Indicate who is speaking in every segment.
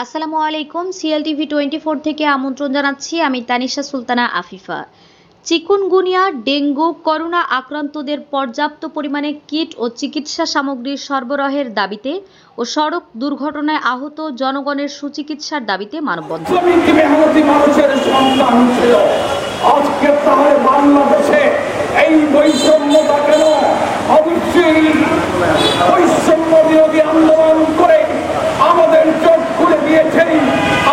Speaker 1: আসসালামু আলাইকুম CL TV twenty four থেকে আমন্ত্রণ জানাচ্ছি আমি Tanisha Sultana Afifa. Chikungunya dengue corona আক্রান্তদের পর্যাপ্ত পরিমাণে কিট ও চিকিৎসা সামগ্রীর সরবরাহের দাবিতে ও সড়ক দুর্ঘটনায় আহত জনগণের সুচিকিৎসার দাবিতে মানববন্ধন।
Speaker 2: আজকে তাহলে বাংলাদেশে এই বৈষম্যতা কেন অবশ্যই বৈষম্য বিরোধী আন্দোলন করে আমাদের চোখ খুলে দিয়েছেন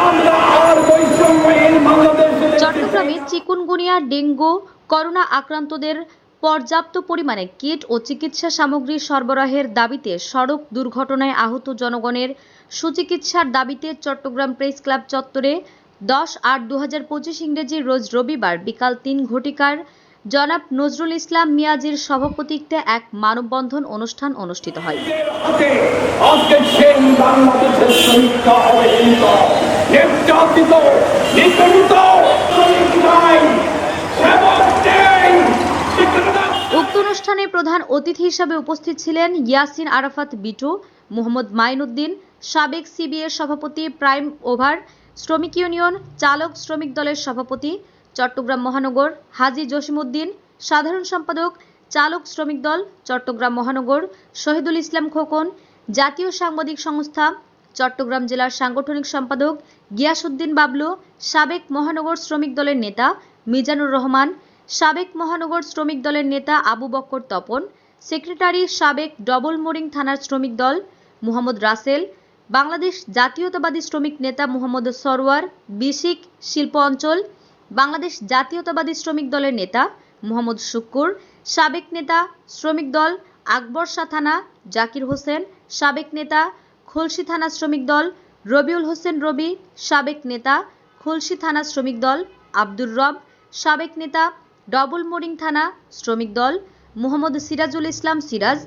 Speaker 2: আমরা আর বৈষম্যহীন বাংলাদেশ
Speaker 1: চট্টগ্রামে চিকুনগুনিয়া, ডেঙ্গু, করোনা আক্রান্তদের পর্যাপ্ত পরিমাণে কিট ও চিকিৎসা সামগ্রী সরবরাহের দাবিতে সড়ক দুর্ঘটনায় আহত জনগণের সুচিকিৎসার দাবিতে চট্টগ্রাম প্রেস ক্লাব চত্বরে দশ আট দু হাজার পঁচিশ ইংরেজি রোজ রবিবার বিকাল তিন ঘটিকার জনাব নজরুল ইসলাম মিয়াজির সভাপতিত্বে এক মানববন্ধন অনুষ্ঠান অনুষ্ঠিত হয়
Speaker 2: হাতে আজকে সেই বাংলাদেশের শ্রমিকরা অবহেলিত নির্যাতিত নিপীড়িত শ্রমিক নাই সেবক নেই বিক্রেতা
Speaker 1: উক্ত অনুষ্ঠানে প্রধান অতিথি হিসাবে উপস্থিত ছিলেন ইয়াসিন আরাফাত বিটু, মোহাম্মদ মাইনুদ্দিন, সাবেক সিবিএর সভাপতি প্রাইম ওভার, শ্রমিক ইউনিয়ন, চালক শ্রমিক দলের সভাপতি, চট্টগ্রাম মহানগর, হাজি জসিমউদ্দিন, সাধারণ সম্পাদক, চালক শ্রমিক দল, চট্টগ্রাম মহানগর, শহীদুল ইসলাম খোকন, জাতীয় সাংবাদিক সংস্থা, চট্টগ্রাম জেলার সাংগঠনিক সম্পাদক গিয়াসউদ্দিন বাবলু, সাবেক মহানগর শ্রমিক দলের নেতা মিজানুর রহমান সাবেক মহানগর শ্রমিক দলের নেতা আবু বক্কর তপন, সেক্রেটারি সাবেক ডবল মোরিং থানার শ্রমিক দল মোহাম্মদ রাসেল, বাংলাদেশ জাতীয়তাবাদী শ্রমিক নেতা মুহাম্মদ সরওয়ার বিসিক শিল্প অঞ্চল, বাংলাদেশ জাতীয়তাবাদী শ্রমিক দলের নেতা মোহাম্মদ শুক্কুর, সাবেক নেতা শ্রমিক দল আকবর শাহ থানা জাকির হোসেন, সাবেক নেতা খুলশি থানা শ্রমিক দল রবিউল হোসেন রবি, সাবেক নেতা খুলশি থানা শ্রমিক দল আব্দুর রব, সাবেক নেতা ডবল মোরিং থানা, শ্রমিক দল, Mohammad Sirajul Islam Siraj,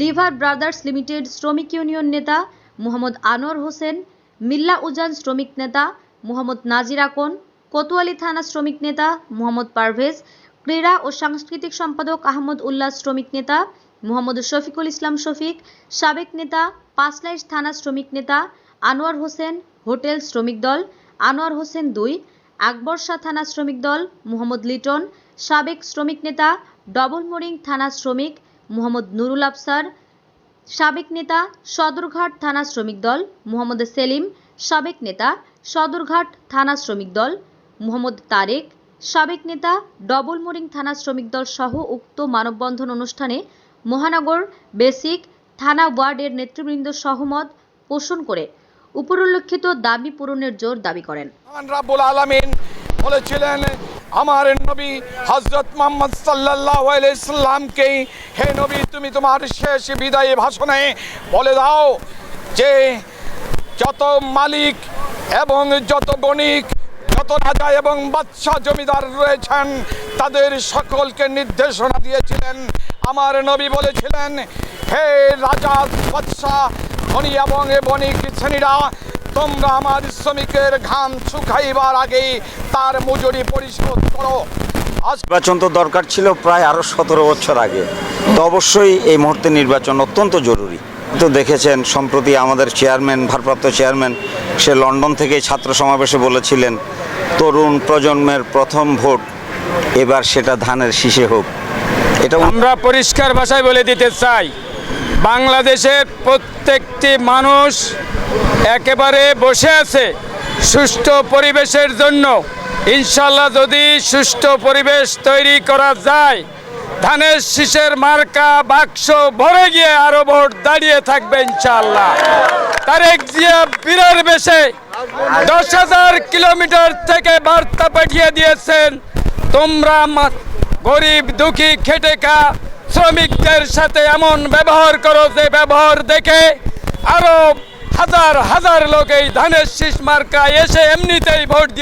Speaker 1: lever brothers limited শ্রমিক ইউনিয়ন নেতা, মোহাম্মদ আনোয়ার হোসেন, মিল্লা উজান শ্রমিক নেতা, মোহাম্মদ নাজির আকন, কোতোয়ালি থানা শ্রমিক নেতা, মোহাম্মদ পারভেজ, ক্রীড়া ও সাংস্কৃতিক সম্পাদক আহমদ উল্লাহ শ্রমিক নেতা, মোহাম্মদ শফিকুল ইসলাম শফিক, সাবেক নেতা, পাঁচলাইশ থানা শ্রমিক নেতা, আনোয়ার হোসেন, হোটেল শ্রমিক দল, আনোয়ার হোসেন দুই আকবর শাহ থানা শ্রমিক দল, মোহাম্মদ লিটন সাবেক শ্রমিক নেতা, ডবল মোরিং থানা শ্রমিক মোহাম্মদ নুরুল আফসার, সাবেক নেতা, সদরঘাট থানা শ্রমিক দল মোহাম্মদ সেলিম, সাবেক নেতা, সদরঘাট থানা শ্রমিক দল মোহাম্মদ তারেক, সাবেক নেতা, ডবল মোরিং থানা শ্রমিক দল সহ উক্ত মানববন্ধন অনুষ্ঠানে মহানগর বেসিক থানা ওয়ার্ডের নেতৃবৃন্দ সহমত পোষণ করে উপরোল্লেখিত দাবি পূরণের জোর দাবি করেন।
Speaker 2: বলেছিলেন আমার নবী হজরত মোহাম্মদ সাল্লাল্লাহু আলাইহি সাল্লামকে হে নবী, তুমি তোমার শেষ বিদায়ী ভাষণে বলে দাও যে যত মালিক এবং যত বণিক যত রাজা এবং বাদশাহ জমিদার রয়েছেন, তাদের সকলকে নির্দেশনা দিয়েছিলেন। আমার নবী বলেছিলেন, হে রাজা, বাদশাহ ধনী এবং বণিক শ্রেণীরা তোমরা আমার শ্রমিকের ঘাম শুকাইবার আগেই তার মজুরি পরিশোধ করো। আজ
Speaker 3: নির্বাচন তো দরকার ছিল প্রায় আরও সতেরো বছর আগে। তো অবশ্যই এই মুহূর্তে নির্বাচন অত্যন্ত জরুরি। তো দেখেছেন সম্প্রতি আমাদের চেয়ারম্যান ভারপ্রাপ্ত চেয়ারম্যান সে লন্ডন থেকে ছাত্র সমাবেশে বলেছিলেন তরুণ প্রজন্মের প্রথম ভোট এবার সেটা ধানের শীষে হোক। এটা
Speaker 4: আমরা পরিষ্কার ভাষায় বলে দিতে চাই বাংলাদেশের প্রত্যেকটি মানুষ একেবারে বসে আছে সুষ্ঠু পরিবেশের জন্য। ইনশাল্লাহ যদি সুষ্ঠু পরিবেশ তৈরি করা যায়, ধানের শীষের মার্কা বাক্স ভরে গিয়ে আরও ভোট দাঁড়িয়ে থাকবে ইনশাল্লাহ তারেক জিয়া বীরের বেশে দশ হাজার কিলোমিটার থেকে বার্তা পাঠিয়ে দিয়েছেন, তোমরা গরিব দুঃখী খেটে খা শ্রমিকদের সাথে এমন ব্যবহার করো যে ব্যবহার দেখে আরও হাজার হাজার লোক এই ধানের শীষ মার্কা এসে এমনিতেই ভোট দিয়ে